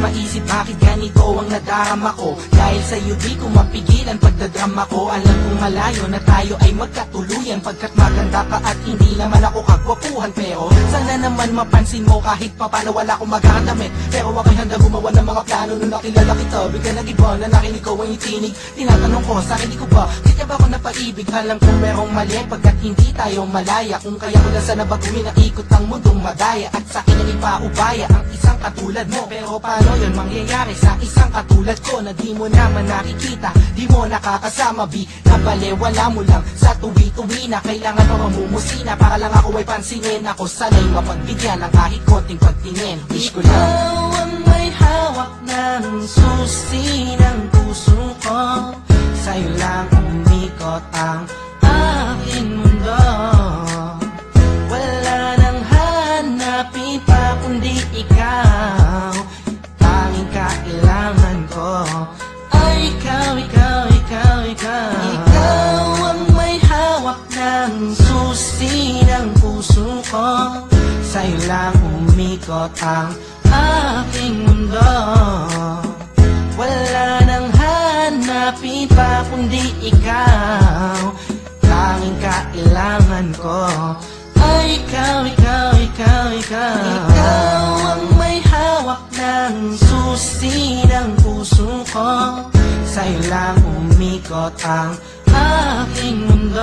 maisip bakit ganito ang nadarama ko. Dahil sa'yo di ko mapigilan pagdadrama ko. Alam kong malayo na tayo ay magkatuluyan Pagkat maganda ka at hindi naman ako kagwapuhan. Pero sana naman mapansin mo kahit pa paano wala akong magkakadamit Pero ako'y handa gumawa ng mga plano nung nakilala kita. Bigla nag-iba na nakinig ko ang itinig Tinatanong ko sa hindi ko ba ba ako napaibig. Alam kong merong mali Pagkat hindi tayo malaya. Kung kaya ko lang sana baguhin ang ikot ng mundong madaya. At sa akin ang ipaubaya Ang isang katulad mo. Pero paano yun mangyayari sa isang katulad ko Na di mo naman nakikita? Di mo nakakasama Bi. Nabale wala mo lang Sa tuwi-tuwi na Kailangan pa mamumusina. Para lang ako ay pansinin. Ako sana'y mapagbigyan Ng kahit konting pagtingin. Wish ko lang. Ikaw ang may hawak ng susi ng puso kundi ikaw. Tanging kailangan ko. Ay ikaw, ikaw, ikaw, ikaw. Ikaw ang may hawak ng susi ng puso ko. Sa'yo lang umikot ang aking mundo. Wala nang hanapin pa kundi ikaw. Tanging kailangan ko. Ay ikaw, umikot ang aking mundo.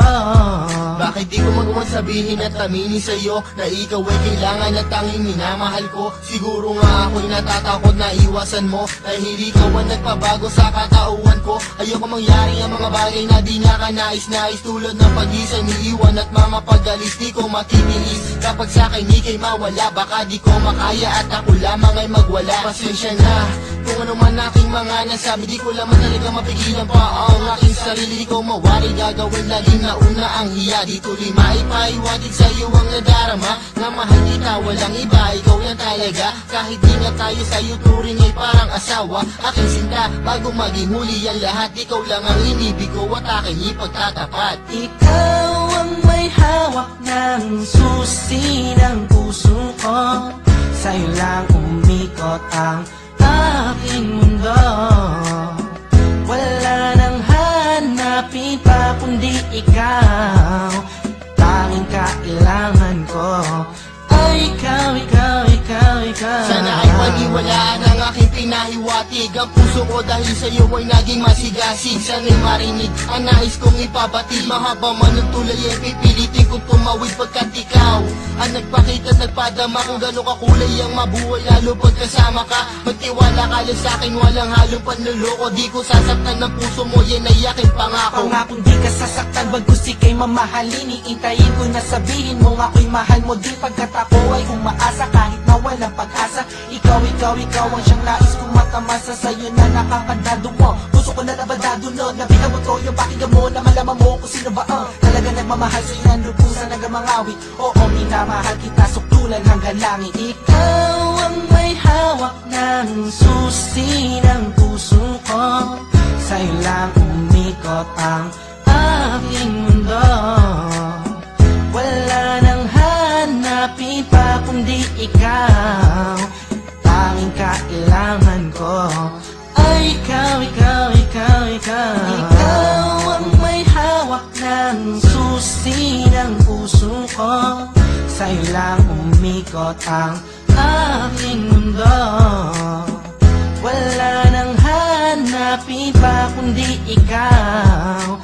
Bakit di ko magawa sabihin at aminin sa'yo Na ikaw ay kailangan at tanging minamahal ko? Siguro nga ako'y natatakot na iwasan mo Dahil ikaw ang nagpabago sa katauhan ko. Ayoko mangyari ang mga bagay na di nga ka nais-nais Tulad ng pag-isa niiwan at mamapagalis Di ko matitiis Kapag sa akin ikay mawala Baka di ko makaya at ako lamang ay magwala. Pasensya na kung ano man aking mga nasabi Di ko lamang talaga mapigilan pa ang aking sarili. Ko mawari gagawin laging nauna ang hiya. Di tuloy maipaiwatig sa iyo ang nadarama. Na mahal kita walang iba Ikaw lang talaga. Kahit di nga tayo sa iyo turing ay parang asawa. Aking sinta bago maging huli ang lahat. Ikaw lang ang inibig ko at aking ipagtatapat. Ikaw ang may hawak ng susi ng puso ko. Sa'yo lang umikot ang mundo. Wala nang hanapin pa kundi ikaw. Tanging kailangan ko. Ay ikaw, ikaw, ikaw, ikaw. Sana ay paniwalaan ang aking pinahiwatig Ang puso ko dahil sa iyo ay naging masigasig. Sana'y marinig ang nais kong ipabatid. Mahaba man ang tulay ay pipilitin kong tumawid Pagkat ikaw ang nagpakita nagpadama. Kung gano'ng kakulay ang mabuhay Lalo pagkasama ka Magtiwala ka lang sa akin Walang halong panluloko. Di ko sasaktan ng puso mo Yan ay aking pangako. Pangakong di ka sasaktan. Bagkus ika'y mamahalin Iintayin ko na sabihin mo Ako'y mahal mo. Din Pagkat ako ay umaasa Kahit na walang pag-asa. Ikaw, ikaw, ikaw ang siyang nais kong matamasa. Sa'yo na nakakadado mo. Puso ko na nabadado no Nabita mo to yung pakinggan mo Na malaman mo kung sino ba ang Talaga nagmamahal sa'yo ng lubusan Nagamangawi. Oo, minamahal kita Suktulan hanggang langit Ikaw ng susi ng puso ko. Sa'yo lang umikot ang aking mundo. Wala nang hanapin pa kundi ikaw. Tanging kailangan ko. Ay ikaw, ikaw, ikaw, ikaw. Ikaw ang may hawak ng susi ng puso ko. Sa'yo lang umikot ang aking mundo Wala nang hanapin pa kundi ikaw